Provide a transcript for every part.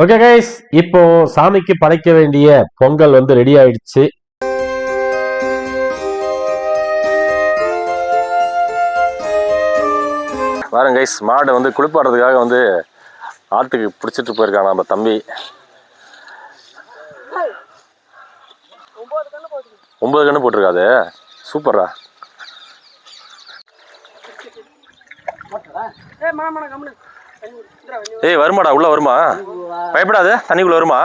Okay guys இப்போ சாமிக்கு படைக்க வேண்டிய பொங்கல் வந்து ரெடி ஆயிடுச்சு. பாருங்க கைஸ் மாடை வந்து குளிப்பாடுறதுக்காக வந்து ஆத்துக்கு பிடிச்சிட்டு போயிருக்கான் நம்ம தம்பி. ஒன்பது கண்ணு போட்டிருக்காது. சூப்பரா ஏய் வருமாடா உள்ள வருமா? பயப்படாத தண்ணிக்குள்ள வருமா?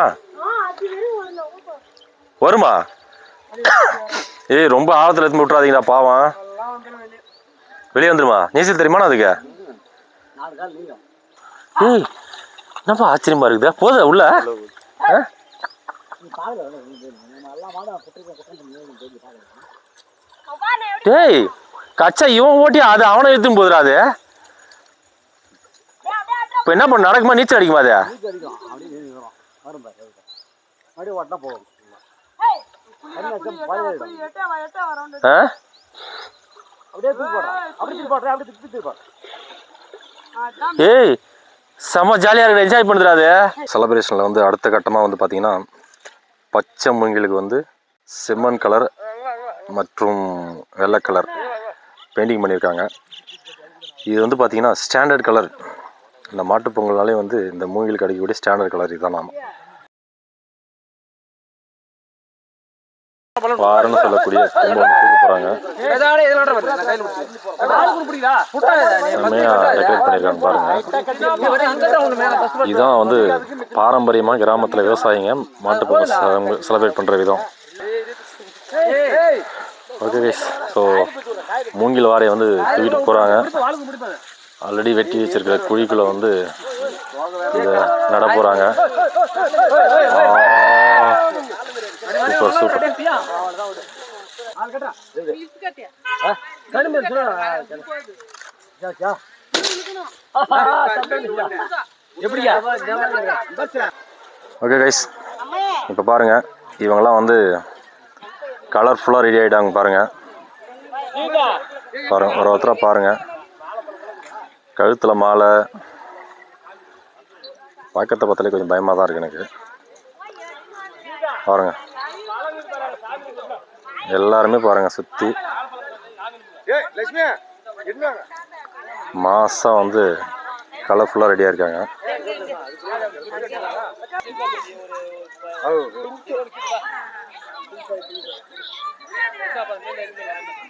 வருமா? ஏய் ரொம்ப ஆழத்துல எடுத்து விட்டுறாதீங்கடா பாவம். வெளியே வந்துருமா? நீச்சல் தெரியுமா அதுக்கு? ஏய் என்னப்பா ஆச்சரியமா இருக்குதா? போதா உள்ள? ஆ? டேய் கச்சா இவன் ஓட்டி அது அவனை எடுத்துன்னு போதுடா அது. இப்போ என்ன பண்ண நடக்குமா? நீச்சல் அடிக்குமா அது? நீச்சல் அடிக்கும். அப்படியே நீ வரும் வரும் பாரு அதுக்கு. அப்படியே ஓட்டினா போகும் ஆ? அப்படியே தூக்கி போடுறேன் அப்படியே தூக்கி போடுறேன் அப்படியே தூக்கி தூக்கி போடுறேன் ஏய் செம்ம ஜாலியாக இருக்கு என்ஜாய் பண்ணுறா அது. செலப்ரேஷனில் வந்து அடுத்த கட்டமாக வந்து பார்த்தீங்கன்னா பச்சை மூங்கிலுக்கு வந்து செம்மண் கலர் மற்றும் வெள்ளை கலர் பெயிண்டிங் பண்ணியிருக்காங்க. இது வந்து பார்த்தீங்கன்னா ஸ்டாண்டர்ட் கலர் இந்த மாட்டுப் பொங்கல்னாலே வந்து இந்த மூங்கிலுக்கு கிடைக்கக்கூடிய ஸ்டாண்டர்ட் கலர் இதுதான் நாம. வாரன்னு சொல்லக்கூடிய கும்பம் போகிறாங்க செம்மையாக டெக்கரேட் பண்ணியிருக்காங்க பாருங்க. இதுதான் வந்து பாரம்பரியமாக கிராமத்தில் விவசாயிங்க மாட்டுப்பொங்கல் செலிப்ரேட் பண்ணுற விதம். ஓகே கைஸ் ஸோ மூங்கில் வாரையை வந்து தூக்கிட்டு போகிறாங்க ஆல்ரெடி வெட்டி வச்சிருக்கிற குழிக்குள்ளே வந்து இதை நட போகிறாங்க சூப்பர் சூப்பர். ஓகே கைஸ் இப்போ பாருங்க. இவங்கெல்லாம் வந்து கலர்ஃபுல்லாக ரெடி ஆகிட்டாங்க பாருங்க. பாருங்க ஒரு ஒருத்தராக பாருங்க. கழுத்தில் மாலை. பார்க்கறத பார்த்தாலே கொஞ்சம் பயமாக தான் இருக்கு எனக்கு. பாருங்க. எல்லாருமே பாருங்க சுற்றி மாசம் வந்து கலர்ஃபுல்லாக ரெடியாக இருக்காங்க.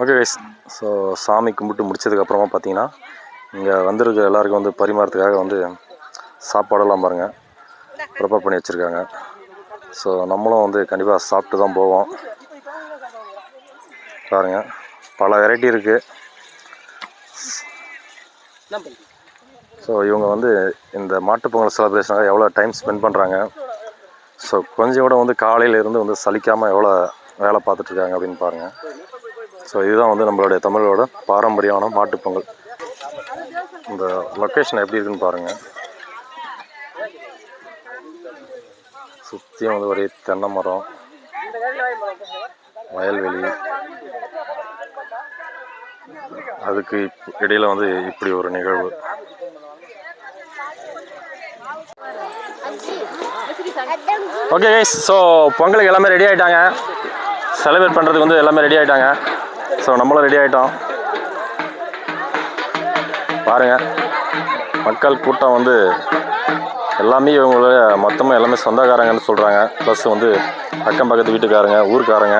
ஓகே கைஸ் ஸோ சாமி கும்பிட்டு முடிச்சதுக்கப்புறமா பார்த்தீங்கன்னா இங்கே வந்திருக்க எல்லாருக்கும் வந்து பரிமாறத்துக்காக வந்து சாப்பாடெல்லாம் பாருங்கள் ப்ரிப்பேர் பண்ணி வச்சுருக்காங்க. ஸோ நம்மளும் வந்து கண்டிப்பாக சாப்பிட்டு தான் போவோம். பாருங்கள் பல வெரைட்டி இருக்குது ஸோ இவங்க வந்து இந்த மாட்டுப் பொங்கல் செலிப்ரேஷனாக எவ்வளோ டைம் ஸ்பெண்ட் பண்ணுறாங்க ஸோ கொஞ்சம் கூட வந்து காலையிலேருந்து வந்து சலிக்காமல் எவ்வளோ வேலை பார்த்துட்ருக்காங்க அப்படின்னு பாருங்கள் ஸோ இதுதான் வந்து நம்மளுடைய தமிழோட பாரம்பரியமான மாட்டுப்பொங்கல் இந்த லொக்கேஷன் எப்படி இருக்குன்னு பாருங்கள் சுற்றியும் வந்து ஒரே தென்னை மரம் வயல்வெளி. அதுக்கு இப்- இடையில வந்து இப்படி ஒரு நிகழ்வு. ஓகே ஸோ பொங்கலுக்கு எல்லாமே ரெடி ஆகிட்டாங்க செலிப்ரேட் பண்ணுறதுக்கு வந்து எல்லாமே ரெடி ஆகிட்டாங்க ஸோ நம்மளும் ரெடி ஆகிட்டோம் பாருங்கள் மக்கள் கூட்டம் வந்து எல்லாமே இவங்கள மொத்தமாக எல்லாமே சொந்தக்காரங்கன்னு சொல்கிறாங்க ப்ளஸ் வந்து அக்கம் பக்கத்து வீட்டுக்காரங்க ஊருக்காரங்க.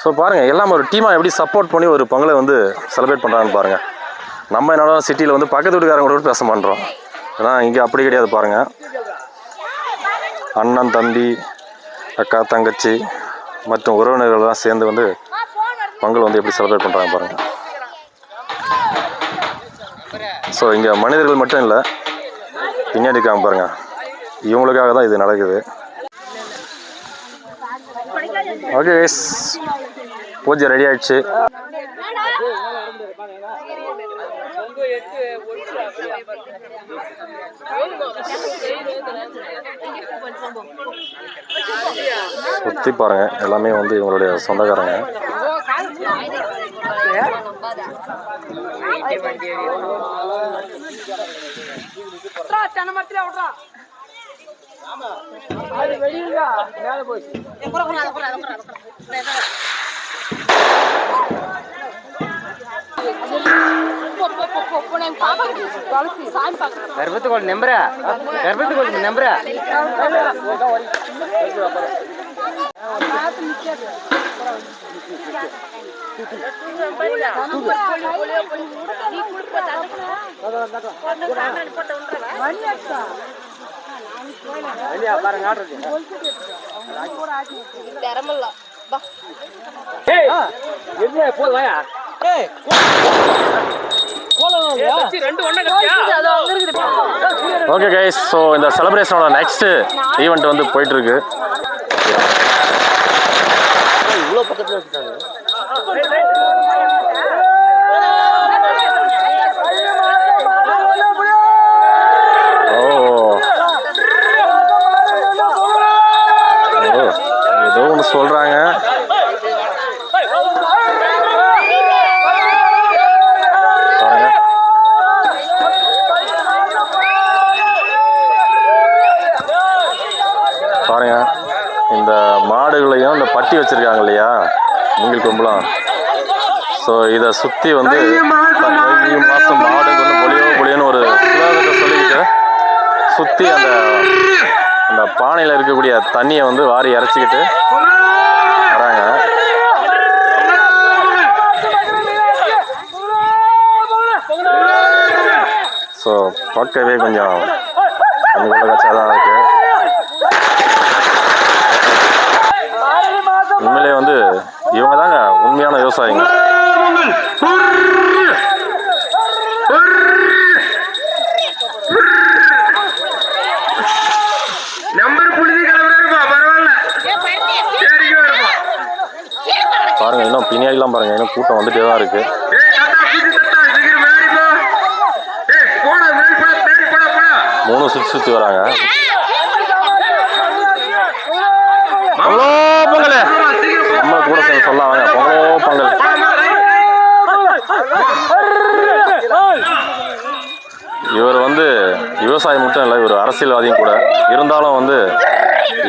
ஸோ பாருங்கள் எல்லாம் ஒரு டீமாக எப்படி சப்போர்ட் பண்ணி ஒரு பொங்கலை வந்து செலிப்ரேட் பண்ணுறாங்கன்னு பாருங்கள் நம்ம என்னோட சிட்டியில் வந்து பக்கத்து வீட்டுக்காரங்க கூட பேச பண்ணுறோம் ஏன்னா இங்கே அப்படி கிடையாது பாருங்கள் அண்ணன் தம்பி அக்கா தங்கச்சி மற்றும் உறவினர்கள்லாம் சேர்ந்து வந்து பொங்கல் வந்து எப்படி செலிப்ரேட் பண்ணுறாங்க பாருங்கள் ஸோ இங்கே மனிதர்கள் மட்டும் இல்லை பின்னாடி இருக்காங்க பாருங்கள் இவங்களுக்காக தான் இது நடக்குது. ஓகே பூஜை ரெடி ஆயிடுச்சு. சுற்றி பாருங்க எல்லாமே வந்து இவங்களுடைய சொந்தக்காரங்க. தென்னை வெளியில மேல போய் கர்ப்பத்துக்கோள் நம்புறா. கர்ப்பத்துக்கோள் நம்புறா. பாருங்க திறமல்ல என்ன போதுவாயா ஓகே கைஸ் ஸோ இந்த செலிப்ரேஷனோட நெக்ஸ்ட் ஈவெண்ட் வந்து போயிட்டு இருக்கு இவ்வளோ பக்கத்துல வச்சுட்டாங்க ஓ ஓ, ஏதோ ஒன்று சொல்கிறாங்க பாருங்க பாருங்க இந்த மாடுகளையும் இந்த பட்டி வச்சுருக்காங்க இல்லையா? மூங்கில் கொம்புலாம் ஸோ இதை சுற்றி வந்து மாதம் மாடு வந்து பொலியோ பொலியோன்னு ஒரு சுலாதத்தை சொல்லிக்கிட்டு சுற்றி அந்த அந்த பானையில் இருக்கக்கூடிய தண்ணியை வந்து வாரி இறச்சிக்கிட்டு வராங்க. ஸோ பார்க்கவே கொஞ்சம் கச்சாதான் இருக்குது தான் இருக்கு உண்மையிலே வந்து இவங்க தாங்க உண்மையான விவசாயிங்க. பாருங்க இன்னும் பின்னாடிலாம் பாருங்க இன்னும் கூட்டம் வந்துட்டே தான் இருக்கு. மூணு சுற்றி சுற்றி வராங்க பொங்கலோ பொங்கல் போடா, சீக்கிரம் போ நம்ம கூட சேர்ந்து சொல்லலாம் வாங்க பொங்கலோ பொங்கல் போடா, ரைட். இவர் வந்து விவசாயி மட்டும் இல்லை ஒரு அரசியல்வாதியும் கூட. இருந்தாலும் வந்து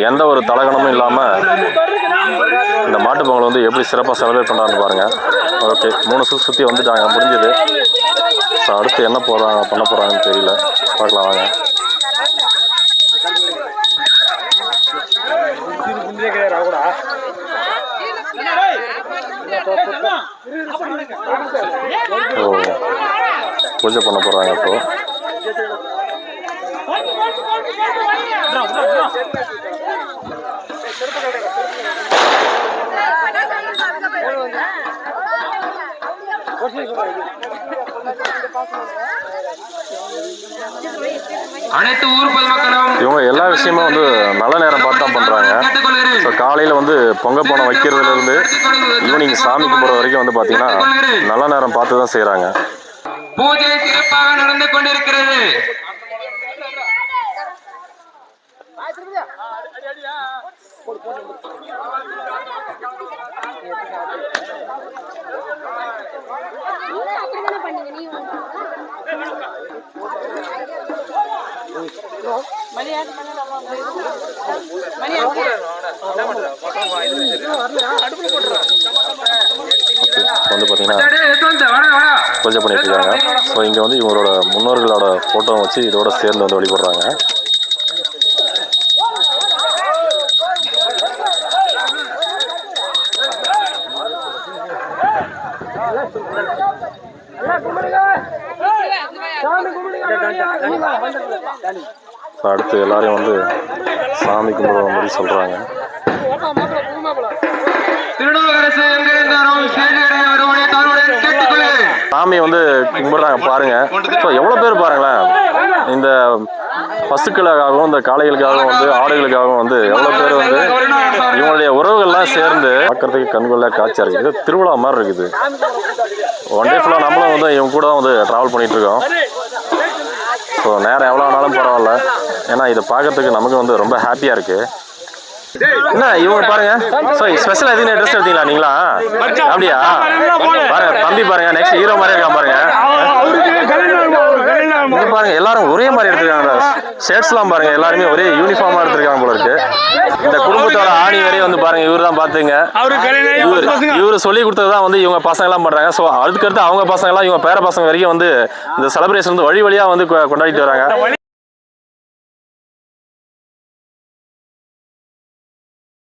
எந்த ஒரு தலகணமும் இல்லாமல் இந்த மாட்டுப் பொங்கல் வந்து எப்படி சிறப்பாக செலிப்ரேட் பண்ணுறான்னு பாருங்கள் ஓகே மூணு சுற்றி சுற்றி வந்துட்டாங்க முடிஞ்சது ஸோ அடுத்து என்ன போகிறாங்க பண்ண போகிறாங்கன்னு தெரியல. பார்க்கலாம் வாங்க. ஓ பூஜை பண்ண போகிறாங்க இப்போ. இவங்க எல்லா விஷயமும் வந்து நல்ல நேரம் பார்த்து தான் பண்ணுறாங்க ஸோ காலையில் வந்து பொங்க பானை வைக்கிறதுலேருந்து ஈவினிங் சாமி கும்பிட்ற வரைக்கும் வந்து பார்த்தீங்கன்னா நல்ல நேரம் பார்த்து தான் செய்கிறாங்க பூஜை சிறப்பாக நடந்து கொண்டிருக்கிறது. வந்து பார்த்தீங்கன்னா பூஜை பண்ணிட்டு இருக்காங்க ஸோ இங்கே வந்து இவங்களோட முன்னோர்களோட ஃபோட்டோ வச்சு இதோட சேர்ந்து வந்து வழிபடுறாங்க ஸோ அடுத்து எல்லாரையும் வந்து சாமி கும்பிடுற மாதிரி சொல்கிறாங்க சாமி வந்து கும்பிடுறாங்க பாருங்க. ஸோ எவ்வளோ பேர் பாருங்களேன். இந்த பசுக்களுக்காகவும் இந்த காளைகளுக்காகவும் வந்து ஆடுகளுக்காகவும் வந்து எவ்வளோ பேர் வந்து இவங்களுடைய உறவுகள்லாம் சேர்ந்து பார்க்கறதுக்கு கண்கொள்ளா காட்சியாக இருக்குது இது திருவிழா மாதிரி இருக்குது. ஒன் டே ஃபுல்லாக நம்மளும் வந்து இவங்க கூட தான் வந்து ட்ராவல் பண்ணிகிட்ருக்கோம் ஸோ நேரம் எவ்வளோ ஆனாலும் பரவாயில்ல. ஏன்னா இதை பார்க்கறதுக்கு நமக்கு வந்து ரொம்ப ஹாப்பியாக இருக்குது என்ன இவங்க பாருங்க. ஸோ ஸ்பெஷலாக எதுவும் ட்ரெஸ் எடுத்தீங்களா நீங்களா? அப்படியா? பாருங்க தம்பி பாருங்க நெக்ஸ்ட் ஹீரோ மாதிரி இருக்கான் பாருங்க. பாருங்க எல்லாரும் ஒரே மாதிரி எடுத்துருக்காங்க. ஷர்ட்ஸ்லாம் பாருங்க எல்லாருமே ஒரே யூனிஃபார்மா எடுத்திருக்காங்க போல இருக்கு. இந்த குடும்பத்தோட ஆணி வரையும் வந்து பாருங்க இவர் தான் பாத்துங்க இவர் இவர் சொல்லி கொடுத்தது தான் வந்து இவங்க பசங்க எல்லாம் பண்றாங்க. ஸோ அதுக்கடுத்து அவங்க பசங்க எல்லாம் இவங்க பேர பசங்க வரைக்கும் வந்து இந்த செலிப்ரேஷன் வந்து வழி வழியா வந்து கொண்டாடிட்டு வராங்க.